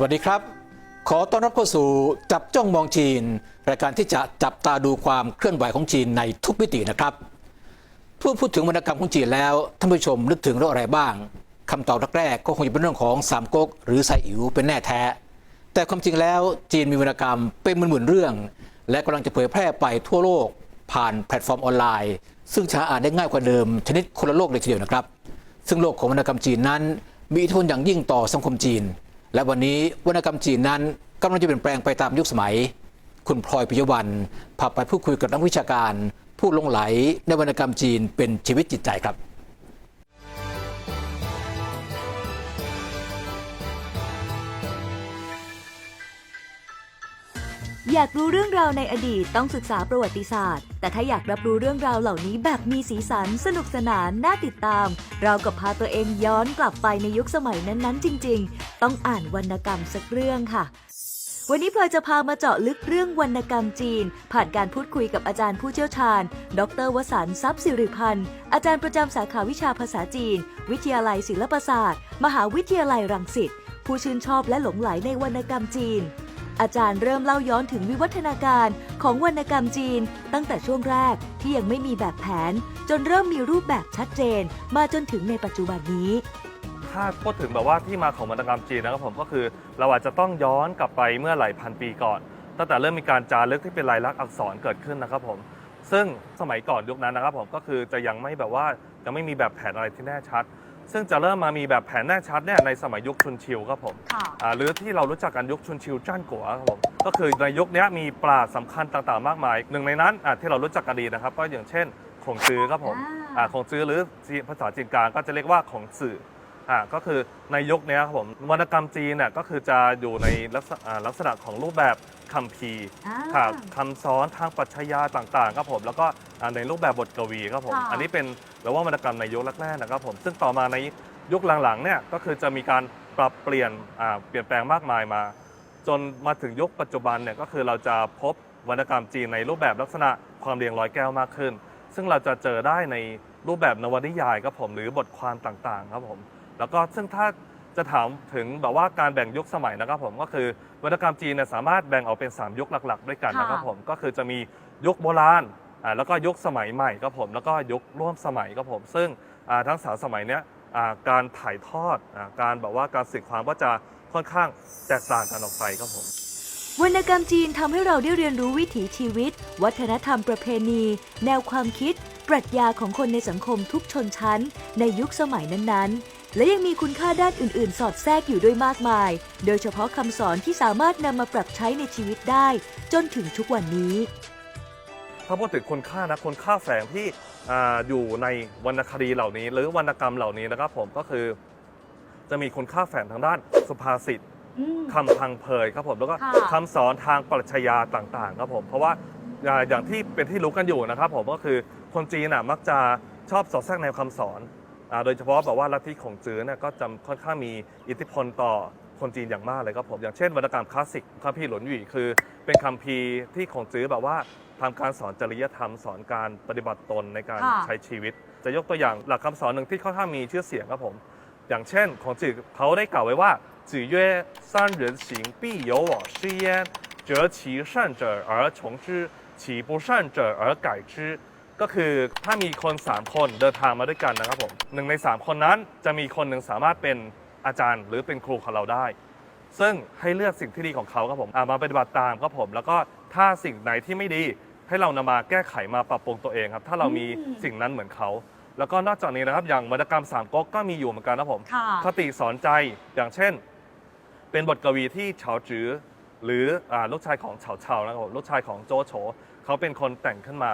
สวัสดีครับ ขอต้อนรับเข้าสู่จับจ้องมองจีน รายการที่จะจับตาดูความเคลื่อนไหวของจีนในทุกมิตินะครับพูดพูดถึงวรรณกรรมของจีนแล้วท่านผู้ชมนึกถึงเรื่องอะไรบ้างคำตอบแรกๆก็คงจะเป็นเรื่องของสามก๊กหรือไซอิ๋วเป็นแน่แท้ แต่ความจริงแล้วจีนมีวรรณกรรมเป็นหมื่นๆเรื่อง และกำลังจะเผยแพร่ไปทั่วโลกผ่านแพลตฟอร์มออนไลน์ ซึ่งจะอ่านได้ง่ายกว่าเดิม ชนิดคนละโลกเลยทีเดียวนะครับ ซึ่งโลกของวรรณกรรมจีนนั้น มีอิทธิพลอย่างยิ่งต่อสังคมจีน และวันนี้วรรณกรรมจีนนั้นกำลังจะเปลี่ยนแปลงไปตามยุคสมัย คุณพลอยปิยวันพาไปพูดคุยกับนักวิชาการ ผู้ลงไหลในวรรณกรรมจีนเป็นชีวิตจิตใจครับ อยากรู้เรื่องราวในอดีตต้องศึกษาประวัติศาสตร์ แต่ถ้าอยากรับรู้เรื่องราวเหล่านี้แบบมีสีสัน สนุกสนานน่าติดตาม เรากับพาตัวเองย้อนกลับไปในยุคสมัยนั้นๆ จริง ๆ ต้องอ่านวรรณกรรมสักเรื่องค่ะ วันนี้พลอยจะพามาเจาะลึกเรื่องวรรณกรรมจีน ผ่านการพูดคุยกับอาจารย์ผู้เชี่ยวชาญ ดรวสันทรัพย์สิริพันธ์ อาจารย์ประจำสาขาวิชาภาษาจีน วิทยาลัยศิลปศาสตร์ มหาวิทยาลัยรังสิตผู้ชื่นชอบและหลงไหลในวรรณกรรมจีน อาจารย์เริ่มเล่าย้อนถึงวิวัฒนาการของวรรณกรรมจีน ตั้งแต่ช่วงแรกที่ยังไม่มีแบบแผน จนเริ่มมีรูปแบบชัดเจน มาจนถึงในปัจจุบันนี้ถ้าพูดถึงแบบว่าที่มาของวรรณกรรมจีนนะครับผมก็คือเราอาจจะต้องย้อนกลับไปเมื่อหลายพันปีก่อน ตั้งแต่เริ่มมีการจารึกที่เป็นลายลักษณ์อักษรเกิดขึ้นนะครับผมซึ่งสมัยก่อนยุคนั้นนะครับผมก็คือจะยังไม่แบบว่ายังไม่มีแบบแผนอะไรที่แน่ชัด ซึ่งจะเริ่มมามีแบบแผนแน่ชัดเนี่ยในสมัยยุคชุนชิวครับผมค่ะ อ่าหรือที่เรารู้จักกันยุคชุนชิวจ้านกัวครับผมก็คือในยุคเนี้ยมีปราชญ์สำคัญต่างๆมากมายหนึ่งในนั้นอ่าที่เรารู้จักกันดีนะครับ ก็อย่างเช่นขงจื้อครับผมอ่าอ่าขงจื้อหรือภาษาจีนกลางก็จะเรียกว่าขงสื่ออ่าก็คือในยุคเนี้ยครับผมวรรณกรรมจีนเนี่ยก็คือจะอยู่ในลักษณะอ่าลักษณะของรูปแบบคัมภีร์ค่ะคำสอนทางปรัชญาต่างๆครับผมแล้วก็อ่าในรูปแบบบทกวีครับผม ค่ะ อันนี้เป็นเราว่าวรรณกรรมในยุคแรกๆนะครับผมซึ่งต่อมาในยุคหลังๆเนี่ยก็คือจะมีการปรับเปลี่ยนเปลี่ยนแปลงมากมายมา จนมาถึงยุคปัจจุบันเนี่ยก็คือเราจะพบวรรณกรรมจีนในรูปแบบลักษณะความเรียงร้อยแก้วมากขึ้น ซึ่งเราจะเจอได้ในรูปแบบนวนิยายครับผมหรือบทความต่างๆครับผมแล้วก็ซึ่งถ้าจะถามถึงแบบว่าการแบ่งยุคสมัยนะครับผมก็คือวรรณกรรมจีนเนี่ยสามารถแบ่งออกเป็น 3 ยุคหลัก ๆ ด้วยกันนะครับผมก็คือจะมียุคโบราณ แล้วก็ยุคสมัยใหม่ครับผม แล้วก็ยุคร่วมสมัยครับผม ซึ่งทั้งสามสมัยเนี้ยการถ่ายทอดอการแบบว่าการสื่อความก็จะค่อนข้างแตกต่างกันออกไปครับผมวรรณกรรมจีนทำให้เราได้เรียนรู้วิถีชีวิต วัฒนธรรมประเพณี แนวความคิด ปรัชญาของคนในสังคมทุกชนชั้น ในยุคสมัยนั้นๆ และยังมีคุณค่าด้านอื่น ๆ สอดแทรกอยู่ด้วยมากมาย โดยเฉพาะคำสอนที่สามารถนำมาปรับใช้ในชีวิตได้ จนถึงทุกวันนี้ ถ้าพูดถึงคุณค่านะคุณค่าแฝงที่อาอยู่ในวรรณคดีเหล่านี้ หรือวรรณกรรมเหล่านี้นะครับผมก็คือ จะมีคุณค่าแฝงทางด้านสุภาษิตคำพังเพยครับผมแล้วก็ค่ะคำสอนทางปรัชญาต่างๆ ครับผม เพราะว่าอ่าอย่างที่เป็นที่รู้กันอยู่นะครับผมก็คือคนจีนน่ะมักจะชอบสอดแทรกแนวคำสอนอ่าโดยเฉพาะแบบว่าลัทธิของจื้อเนี่ยก็จะค่อนข้างมีอิทธิพลต่อคนจีนอย่างมากเลยครับผมอย่างเช่นวรรณกรรมคลาสสิกคัมภีร์หลวนหวี่คือ เป็นคัมภีร์ที่ของจื้อแบบว่า ทำการสอนจริยธรรม สอนการปฏิบัติตนในการ ค่ะ ใช้ชีวิต จะยกตัวอย่างหลักคำสอนหนึ่งที่ค่อนข้างมีชื่อเสียงครับผม อย่างเช่นของจือเขาได้กล่าวไว้ว่าจือเย่三人行必有我师焉择其善者而从之其不善者而改之ก็คือถ้ามีคน 3 คนเดินทางมาด้วยกันนะครับผมหนึ่งใน 3 คนนั้นจะมีคนหนึ่งสามารถเป็นอาจารย์ หรือเป็นครูของเราได้ ซึ่งให้เลือกสิ่งที่ดีของเขาครับผมอ่ามาปฏิบัติตามครับผม แล้วก็ถ้าสิ่งไหนที่ไม่ดี ให้เรานำมาแก้ไขมาปรับปรุงตัวเองครับ ถ้าเรามีสิ่งนั้นเหมือนเขา แล้วก็นอกจากนี้นะครับ อย่างวรรณกรรมสามก๊กก็มีอยู่เหมือนกันนะครับผม ค่ะ คติสอนใจอย่างเช่น เป็นบทกวีที่เฉาจือหรืออาลูกชายของเฉาเฉานะครับผมลูกชายของโจโฉเขาเป็นคนแต่งขึ้นมา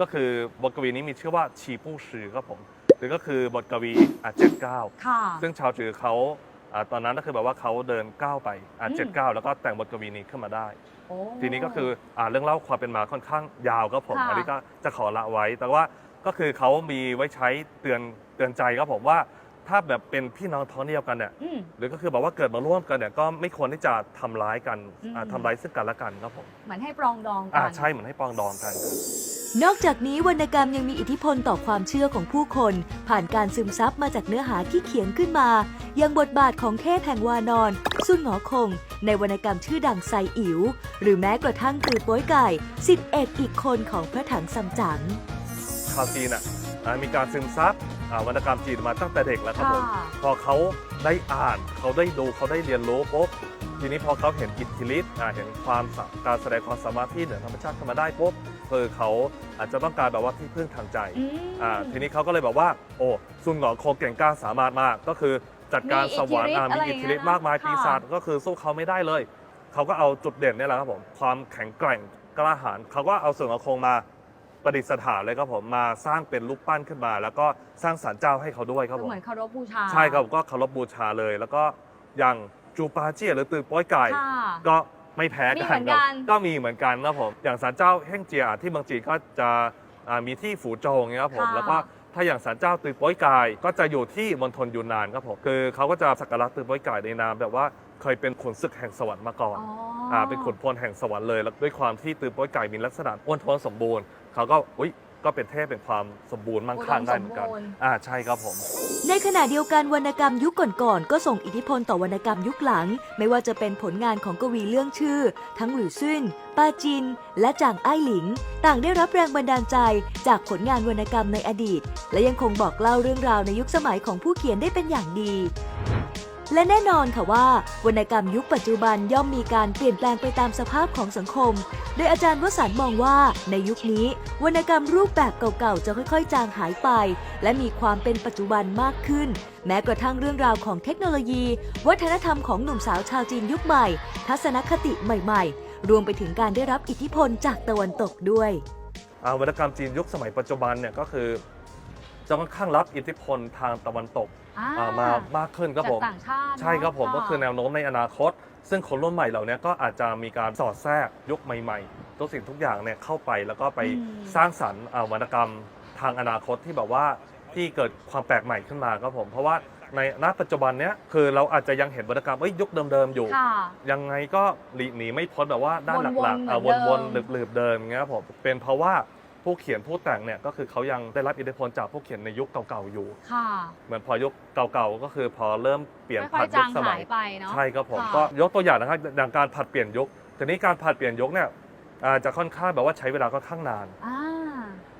ก็คือบทกวีนี้มีชื่อว่าชีปู้ชือครับผมหรือก็คือบทกวีอ่าเจ็ดเก้าค่ะ ซึ่งชาวจือเขาอ่า ตอนนั้นก็คือแบบว่าเขาเดินก้าวไปอ่าอืมเจ็ดก้าวแล้วก็แต่งบทกวีนี้ขึ้นมาได้ทีนี้ก็คืออ่าเรื่องเล่าความเป็นมาค่อนข้างยาวครับผมค่ะ อันนี้ก็จะขอละไว้ แต่ว่าก็คือเขามีไว้ใช้เตือนเตือนใจครับผมว่า ถ้าแบบเป็นพี่น้องท้องเดียวกันเนี่ยอืม หรือก็คือแบบว่าเกิดมาร่วมกันเนี่ยก็ไม่ควรที่จะทำร้ายกันอืมอ่าทำร้ายซึ่งกันและกันครับผมเหมือนให้ปรองดองกัอ่าใช่เหมือนให้ปรองดองกันครับ นอกจากนี้วรรณกรรมยังมีอิทธิพลต่อความเชื่อของผู้คน ผ่านการซึมซับมาจากเนื้อหาที่เขียนขึ้นมาอย่างบทบาทของเทพแห่งวานอนซุนหงอคง ในวรรณกรรมชื่อดังไซอิ๋วหรือแม้กระทั่งตือโป้ยไก่สิทธิเอกอีกคนของพระถังซัมจั๋งชาวจีนอะอ่ามีการซึมซับอ่าวรรณกรรมจีนมาตั้งแต่เด็กแล้วครับผมค่ะพอเขาได้อ่านเขาได้ดูเขาได้เรียนรู้ปุ๊บทีนี้พอเขาเห็นอิทธิฤทธิ์อ่าเห็นความสาการแสดงความสามารถที่เหนือธรรมชาติขึ้นมาได้ปุ๊บ คือเขาอาจจะต้องการแบบว่าที่พึ่งทางใจอ่าทีนี้เขาก็เลยแบบว่า โอ้ซุนหงอโคงเก่งกล้าสามารถมาก ก็คือจัดการสวรรค์อ่ามีอิทธิฤทธิ์มากมายปีศาจก็คือสู้เขาไม่ได้เลย เขาก็เอาจุดเด่นเนี่ยแหละครับผมความแข็งแกร่งกล้าหาญเขาก็เอาส่วนของโครงมาประดิษฐานเลยครับผมมาสร้างเป็นรูปปั้นขึ้นมา แล้วก็สร้างศาลเจ้าให้เขาด้วยครับก็ผม เหมือนเคารพบูชาใช่ครับก็เคารพบูชาเลย แล้วก็อย่างจูปาเจียหรือตือโป้อยไก่ ค่ะ ก็ ไม่แพ้มีกัเหมืนอนคกัรับนก็มีเหมือนกันครับผมอย่างศาลเจ้าแห่งเจียที่เมืองจีนก็จะอ่ามีที่ฝูโจงเนี่ยครับผมค่ะ แล้วก็ถ้าอย่างศาลเจ้าตือโป้อยไก่ก็จะอยู่ที่มณฑลยูนนานครับผมคือเขาก็จะสักการะตือโป้อยไก่ในนามแบบว่าเคยเป็นขุนศึกแห่งสวรรค์มาก่อน อ๋ออ่าเป็นขุนพลแห่งสวรรค์เลยแล้วด้วยความที่ตือโป้อยไก่มีลักษณะอ้วนท้วนสมบูรณ์เขาก็อุ้ยก็เป็นเทพเป็นความสมบูรณ์มั่งคั่งได้เหมือนกัน อุดมสมบูรณ์ อ่าใช่ครับผม ในขณะเดียวกันวรรณกรรมยุคก่อนๆก็ส่งอิทธิพลต่อวรรณกรรมยุคหลัง ไม่ว่าจะเป็นผลงานของกวีเรื่องชื่อ ทั้งหลิวซึ่นปาจิน และจางไอ้หลิง ต่างได้รับแรงบันดาลใจจากผลงานวรรณกรรมในอดีต และยังคงบอกเล่าเรื่องราวในยุคสมัยของผู้เขียนได้เป็นอย่างดี และแน่นอนค่ะว่า วรรณกรรมยุคปัจจุบันย่อมมีการเปลี่ยนแปลงไปตามสภาพของสังคม โดยอาจารย์วสันต์มองว่า ในยุคนี้ วรรณกรรมรูปแบบเก่าๆ จะค่อยๆ จางหายไป และมีความเป็นปัจจุบันมากขึ้น แม้กระทั่งเรื่องราวของเทคโนโลยี วัฒนธรรมของหนุ่มสาวชาวจีนยุคใหม่ ทัศนคติใหม่ๆ รวมไปถึงการได้รับอิทธิพลจากตะวันตกด้วยวรรณกรรมจีนยุคสมัยปัจจุบันเนี่ยก็คือ จะค่อนข้างรับอิทธิพลทางตะวันตกอ่าอ่ามามากขึ้นครับจากผมต่างชาติใช่ครับผมเนะก็คือแนวโน้มในอนาคต ซึ่งคนรุ่นใหม่เหล่านี้ก็อาจจะมีการสอดแทรกยุคใหม่ๆทุกสิ่งทุกอย่างเนี่ยเข้าไปแล้วก็ไปอืมสร้างสรรค์อ่าวรรณกรรมทางอนาคตที่แบบว่าที่เกิดความแปลกใหม่ขึ้นมาครับผม เพราะว่าในณปัจจุบันเนี้ยคือเราอาจจะยังเห็นวรรณกรรมเอ้ยยุคเดิมๆอยู่ ค่ะ ยังไงก็หลีหนีไม่พ้นแบบว่าด้านหวลันกๆๆอะเหมือนเดิวนมๆหลืบๆเดินอย่างเงี้ยครับผมเป็นเพราะว่า ผู้เขียนผู้แต่งเนี่ยก็คือเขายังได้รับอิทธิพลจากผู้เขียนในยุคเก่าๆอยู่ ค่ะ เหมือนพอยุคเก่าๆก็คือพอเริ่มเปลี่ยนค่ผัอยดๆยุจาคงสมัหายยไปเนาะใช่ครับผมค่ะก็ยกตัวอย่างนะครับอย่างการผัดเปลี่ยนยุคทีนี้การผัดเปลี่ยนยุคเนี่ยอ่าจะค่อนข้างแบบว่าใช้เวลาค่อนข้างนานอ่า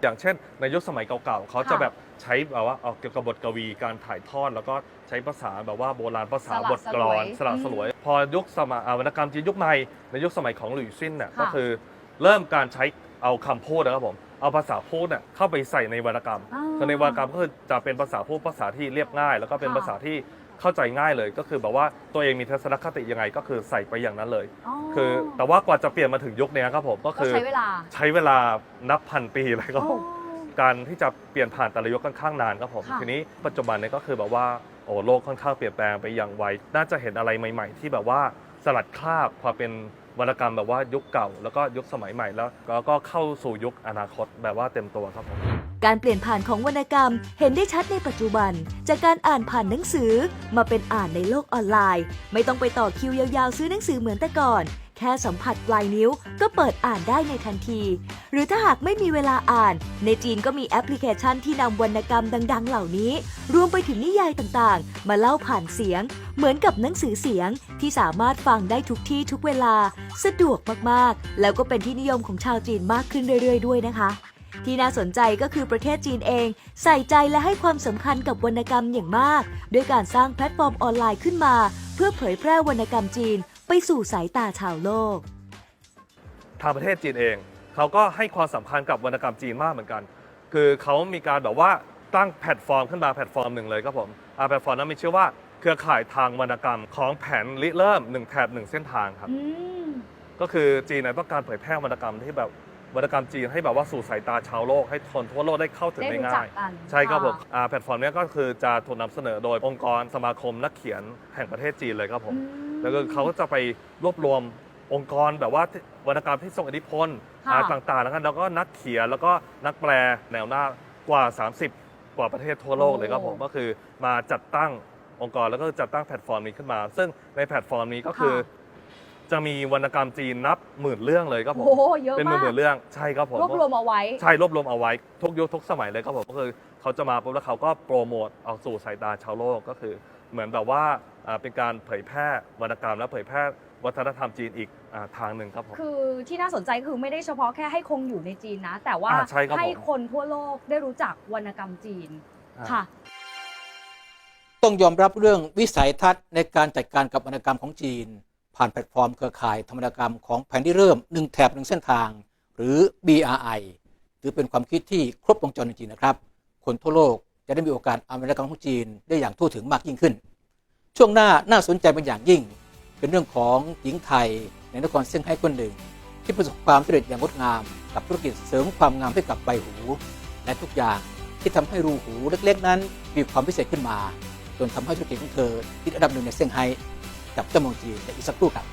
อย่างเช่น ในยุคสมัยเก่าๆเขาจะค่ะแบบใช้แบบว่าเอาเกี่ยวกับบทกวีการถ่ายทอด แล้วก็ใช้ภาษาแบบว่าโบราณภาษาสละบทกลอนสลวยสละสลวย พอยุคสมัยอ่าวรรณกรรมจีนยุคใหม่ในยุคสมัยของหลุยส์ซินเนี่ยค่ะก็คือ เริ่มการใช้เอาคำพูดนะครับผม เอาภาษาพูดเนี่ยเข้าไปใส่ในวรรณกรรมอ่าคือในวรรณกรรมก็คือจะเป็นภาษาพูดภาษาที่เรียบง่าย แล้วก็เป็นค่ะ ภาษาที่เข้าใจง่ายเลย ก็คือแบบว่าตัวเองมีทัศนคติยังไงก็คือใส่ไปอย่างนั้นเลยอ๋อคือแต่ว่ากว่าจะเปลี่ยนมาถึงยุคเนี้ยครับผมก็ก็คือใช้เวลาใช้เวลานับพันปีเลยครับผมอ๋อการที่จะเปลี่ยนผ่านแต่ละยุคค่อนข้างนานครับผม ค่ะ ทีนี้ปัจจุบันเนี่ยก็คือแบบว่าโอ้โลกค่อนข้างเปลี่ยนแปลงไปอย่างไว น่าจะเห็นอะไรใหม่ ๆ ที่แบบว่าสลัดคราบความเป็น วรรณกรรมแบบว่ายุคเก่า แล้วก็ยุคสมัยใหม่แล้วแล้วก็เข้าสู่ยุคอนาคตแบบว่าเต็มตัวครับผมการเปลี่ยนผ่านของวรรณกรรมเห็นได้ชัดในปัจจุบัน จากการอ่านผ่านหนังสือมาเป็นอ่านในโลกออนไลน์ ไม่ต้องไปต่อคิวยาวๆ ซื้อหนังสือเหมือนแต่ก่อน ค่สัมผัสปลายนิ้วก็เปิดอ่านได้ในทันที หรือถ้าหากไม่มีเวลาอ่าน ในจีนก็มีแอปพลิเคชันที่นำวรรณกรรมดัง ๆ เหล่านี้ รวมไปถึงนิยายต่างๆ มาเล่าผ่านเสียง เหมือนกับหนังสือเสียงที่สามารถฟังได้ทุกที่ทุกเวลา สะดวกมากๆ แล้วก็เป็นที่นิยมของชาวจีนมากขึ้นเรื่อย ๆ ด้วยนะคะที่น่าสนใจก็คือประเทศจีนเอง ใส่ใจและให้ความสำคัญกับวรรณกรรมอย่างมาก ด้วยการสร้างแพลตฟอร์มออนไลน์ขึ้นมา พื่อเผยแพร่วรรณกรรมจีนไปสู่สายตาชาวโลก ทางประเทศจีนเอง เขาก็ให้ความสำคัญกับวรรณกรรมจีนมากเหมือนกัน คือเขามีการแบบว่าตั้งแพลตฟอร์มขึ้นมาแพลตฟอร์มหนึ่งเลยครับผมอ่าแพลตฟอร์มนั้นมีชื่อว่าเครือข่ายทางวรรณกรรมของแผนริเริ่มหนึ่งแถบหนึ่งเส้นทางครับ อืม ก็คือจีนเนยต้องการเผยแพร่วรรณกรรมที่แบบ วรรณกรรมจีนให้แบบว่าสู่สายตาชาวโลกให้คนทั่วโลกได้เข้าถึงได้ได้รู้จัง่ากยกันใช่ครับผมะอ่าแพลตฟอร์มเนี้ยก็คือจะถูกนำเสนอโดยองค์กรสมาคมนักเขียนแห่งประเทศจีนเลยครับผมอืมแล้วก็เขาก็จะไปรวบรวมองค์กรแบบว่าวรรณกรรมที่ทรงอิทธิพลค่ะอ่าต่างๆนะครับแล้วก็นักเขียนแล้วก็นักแปลแนวหน้ากว่า 30 กว่าประเทศทั่วโลกเลยครับผมก็คือมาจัดตั้งองค์กรแล้วก็จัดตั้งแพลตฟอร์มนี้ขึ้นมา ซึ่งในแพลตฟอร์มนี้ก็คือ จะมีวรรณกรรมจีนนับหมื่นเรื่องเลยครับผมโอ้โหเยอะเป็นหมามื่นหกมื่นเรื่องใช่ครับผมรวบรวมเอาไว้ ใช่รวบรวมเอาไว้ทุกยุคทุกสมัยเลยครับผมก็คือเขาจะมาปุ๊บแล้วเขาก็โปรโมทเอาสู่สายตาชาวโลกก็คือ เหมือนแบบว่าอ่าเป็นการเผยแพร่วรรณกรรมและเผยแพร่วัฒนธรรมจีนอีกอ่าทางหนึ่งครับผม คือที่น่าสนใจคือไม่ได้เฉพาะแค่ให้คงอยู่ในจีนนะ แต่ว่าอ่าใช่ครับผมให้คนทั่วโลกได้รู้จักวรรณกรรมจีนอ่าค่ะ ต้องยอมรับเรื่องวิสัยทัศน์ในการจัดการกับวรรณกรรมของจีน ผ่านแพลตฟอร์มเครือข่ายธรรมนกรรมของแผนที่เริ่มหนึ่งแถบหนึ่งเส้นทาง หรือ BRI ถือเป็นความคิดที่ครบวงจรจริงๆนะครับ คนทั่วโลกจะได้มีโอกาสอ่านวรรกรรมของจีนได้อย่างทั่วถึงมากยิ่งขึ้น ช่วงหน้าน่าสนใจเป็นอย่างยิ่ง เป็นเรื่องของหญิงไทยในนครเซี่ยงไฮ้คนหนึ่ง ที่ประสบความสำเร็จอย่างงดงาม กับธุรกิจเสริมความงามให้กับใบหู และทุกอย่างที่ทำให้รูหูเล็กๆ นั้นมีความพิเศษขึ้นมา จนทำให้ธุรกิจของเธอติดอันดับหนึ่งในเซี่ยงไฮ้ กับเจ้ามองจีในอีกสักครู่ครับ